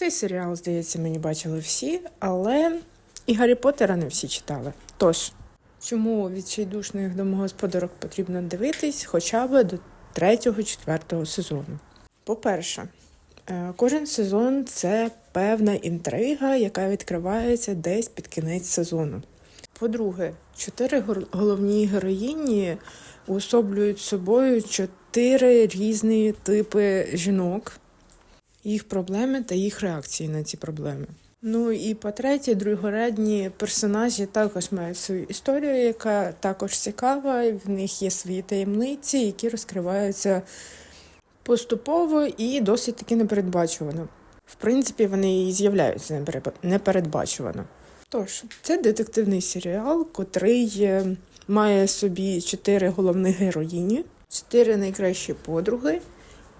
Цей серіал, здається, мені бачили всі, але і Гаррі Поттера не всі читали. Тож, чому відчайдушних домогосподарок потрібно дивитись хоча б до третього-четвертого сезону? По-перше, е, кожен сезон це певна інтрига, яка відкривається десь під кінець сезону. По-друге, чотири головні героїні уособлюють собою чотири різні типи жінок, їх проблеми та їх реакції на ці проблеми. Ну і по-третє, другорядні персонажі також мають свою історію, яка також цікава. і В них є свої таємниці, які розкриваються поступово і досить таки непередбачувано. В принципі, вони і з'являються непередбачувано. Тож, це детективний серіал, котрий е, має собі чотири головних героїні, чотири найкращі подруги,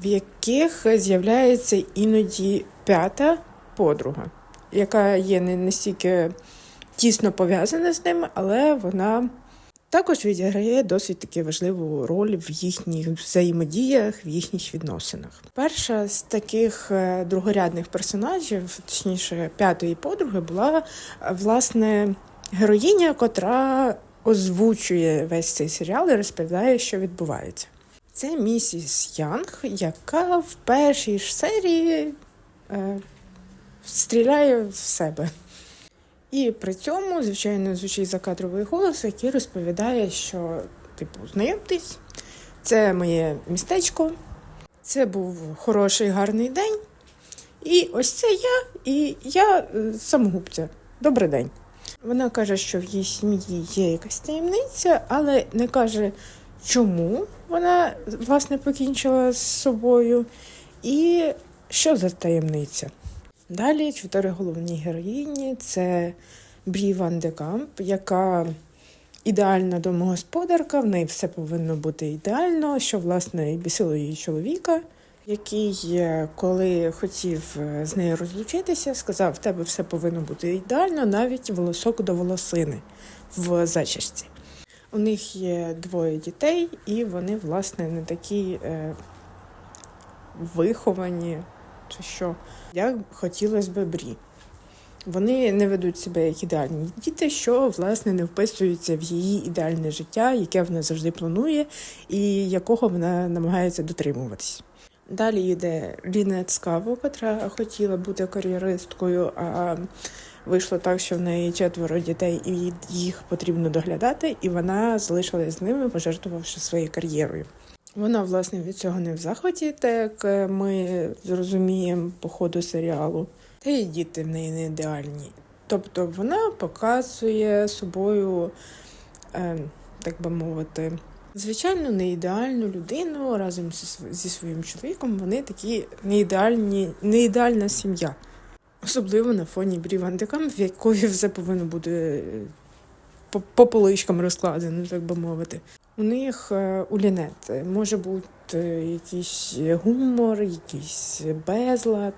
в яких з'являється іноді п'ята подруга, яка є не настільки тісно пов'язана з ними, але вона також відіграє досить таки важливу роль в їхніх взаємодіях, в їхніх відносинах. Перша з таких е, другорядних персонажів, точніше п'ятої подруги, була власне героїня, котра озвучує весь цей серіал і розповідає, що відбувається. Це місіс Янг, яка в першій ж серії е, стріляє в себе. І при цьому, звичайно, звучить закадровий голос, який розповідає, що, типу, знайомтесь, це моє містечко, це був хороший гарний день. І ось це я, і я е, самогубця. Добрий день. Вона каже, що в її сім'ї є якась таємниця, але не каже, чому вона власне покінчила з собою, і що за таємниця. Далі чотири головні героїні це Брі Ван де Камп, яка ідеальна домогосподарка, в неї все повинно бути ідеально, що власне і бісило її чоловіка, який, е, коли хотів е, з нею розлучитися, сказав: в тебе все повинно бути ідеально, навіть волосок до волосини в зачісті. У них є двоє дітей, і вони, власне, не такі е, виховані, чи що, як хотілося б Брі. Вони не ведуть себе як ідеальні діти, що власне не вписуються в її ідеальне життя, яке вона завжди планує, і якого вона намагається дотримуватись. Далі йде Лінет Скаво, котра хотіла бути кар'єристкою, а вийшло так, що в неї четверо дітей, і їх потрібно доглядати, і вона залишилась з ними, пожертвувавши своєю кар'єрою. Вона, власне, від цього не в захваті, так як ми зрозуміємо по ходу серіалу. Та й діти в неї не ідеальні. Тобто вона показує собою, е, так би мовити, звичайно, не ідеальну людину разом зі, своїм чоловіком. Вони такі не ідеальні, не ідеальна сім'я. Особливо на фоні Брі Ван де в якої все повинно бути е, по, по поличкам розкладено, так би мовити. У них е, у Лінет може бути якийсь гумор, якийсь безлад.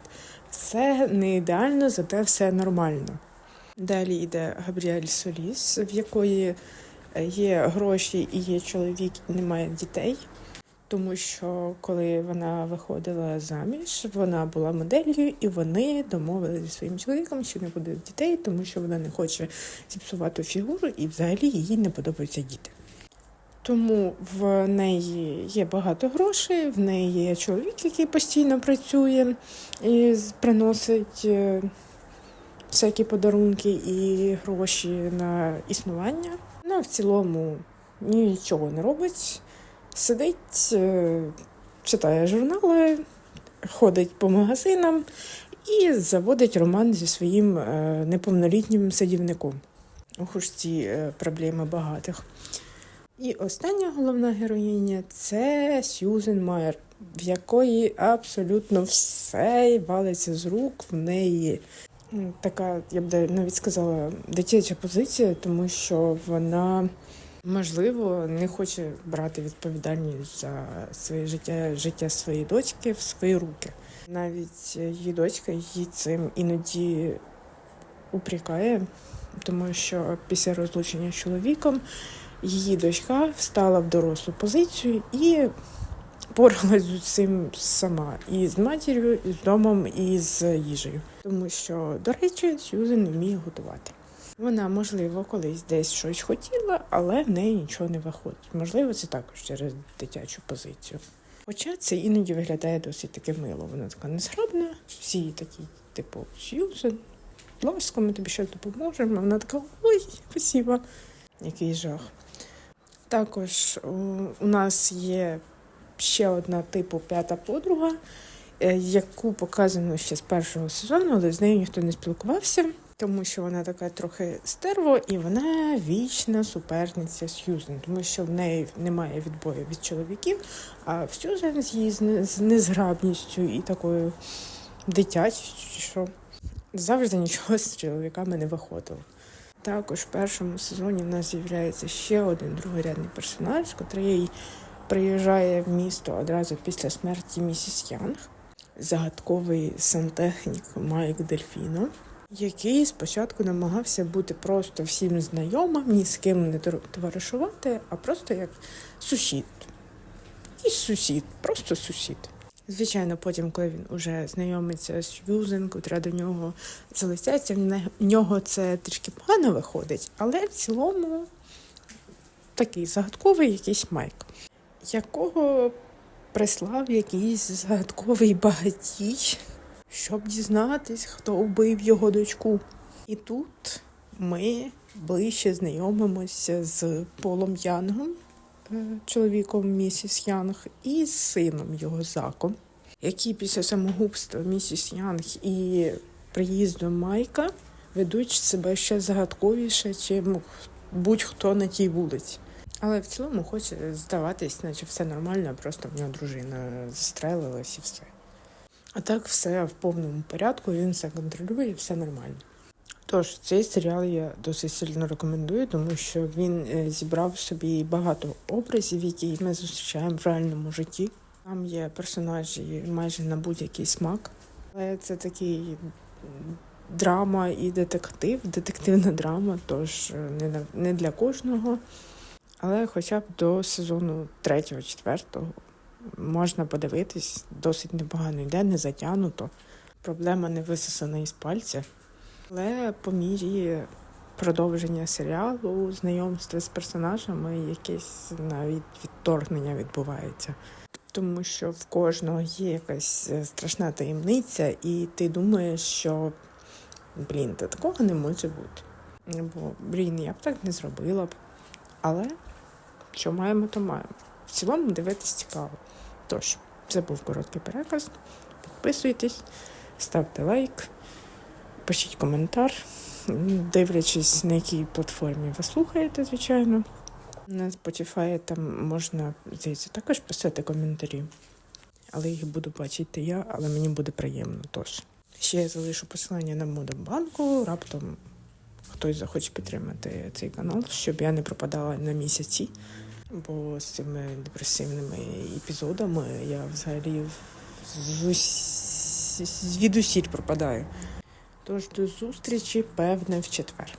Все не ідеально, зате все нормально. Далі йде Габріель Соліс, в якої е, є гроші і є чоловік, і немає дітей. Тому що коли вона виходила заміж, вона була моделлю, і вони домовилися зі своїм чоловіком, що не буде дітей, тому що вона не хоче зіпсувати фігуру, і взагалі їй не подобаються діти. Тому в неї є багато грошей, в неї є чоловік, який постійно працює і приносить е, всякі подарунки і гроші на існування. Вона в цілому нічого не робить, сидить, е, читає журнали, ходить по магазинам і заводить роман зі своїм е, неповнолітнім садівником. Уж ці е, проблеми багатих. І остання головна героїня це Сьюзен Майер, в якої абсолютно все валиться з рук. В неї така, я б навіть сказала, дитяча позиція, тому що вона, можливо, не хоче брати відповідальність за своє життя, життя своєї дочки в свої руки. Навіть її дочка її цим іноді упрекає, тому що після розлучення з чоловіком її дочка встала в дорослу позицію і поралась з усім сама. І з матір'ю, і з домом, і з їжею. Тому що, до речі, Сьюзен вміє готувати. Вона, можливо, колись десь щось хотіла, але в неї нічого не виходить. Можливо, це також через дитячу позицію. Хоча це іноді виглядає досить таки мило. Вона така незграбна, всі такі, типу, Сьюзен, будь ласка, ми тобі ще допоможемо. Вона така, ой, спасибо. Який жах. Також у нас є ще одна типу п'ята подруга, е, яку показано ще з першого сезону, але з нею ніхто не спілкувався, тому що вона така трохи стерво, і вона вічна суперниця Сьюзен, тому що в неї немає відбою від чоловіків, а в Сьюзен з її з незграбністю і такою дитячістю, що завжди нічого з чоловіками не виходило. Також в першому сезоні в нас з'являється ще один другорядний персонаж, який приїжджає в місто одразу після смерті місіс Янг, загадковий сантехнік Майк Дельфіно, який спочатку намагався бути просто всім знайомим, ні з ким не товаришувати, а просто як сусід. Якийсь сусід, просто сусід. Звичайно, потім, коли він уже знайомиться з Юзен, котра до нього не- в нього це трішки погано виходить, але в цілому такий загадковий якийсь майк, якого прислав якийсь загадковий багатій, щоб дізнатись, хто вбив його дочку. І тут ми ближче знайомимося з Полом Янгом, е, чоловіком місіс Янг, і з сином його Заком, які після самогубства місіс Янг і приїзду Майка ведуть себе ще загадковіше, чим будь-хто на тій вулиці. Але в цілому хоче здаватись, наче все нормально, просто в нього дружина застрелилась і все. А так все в повному порядку, він все контролює, все нормально. Тож, цей серіал я досить сильно рекомендую, тому що він е, зібрав собі багато образів, які ми зустрічаємо в реальному житті. Там є персонажі майже на будь-який смак. Але це такий драма і детектив, детективна драма, тож е, не для кожного. Але хоча б до сезону 3-4 можна подивитись, досить непогано йде, не затягнуто. Проблема не висосана із пальця. Але по мірі продовження серіалу, знайомства з персонажами, якесь навіть відторгнення відбувається. Тому що в кожного є якась е, страшна таємниця, і ти думаєш, що блін, та такого не може бути. Бо, блін, я б так не зробила б. Але що маємо, то маємо. В цілому дивитись цікаво. Тож, це був короткий переказ. Підписуйтесь, ставте лайк, пишіть коментар, дивлячись, на якій платформі ви слухаєте, звичайно. На Spotify там можна, здається, також писати коментарі. Але їх буду бачити я, але мені буде приємно. Тож. Ще я залишу посилання на Модобанку, раптом хтось захоче підтримати цей канал, щоб я не пропадала на місяці. Бо з цими депресивними епізодами я взагалі звідусіль пропадаю. Тож до зустрічі, певне, в четвер.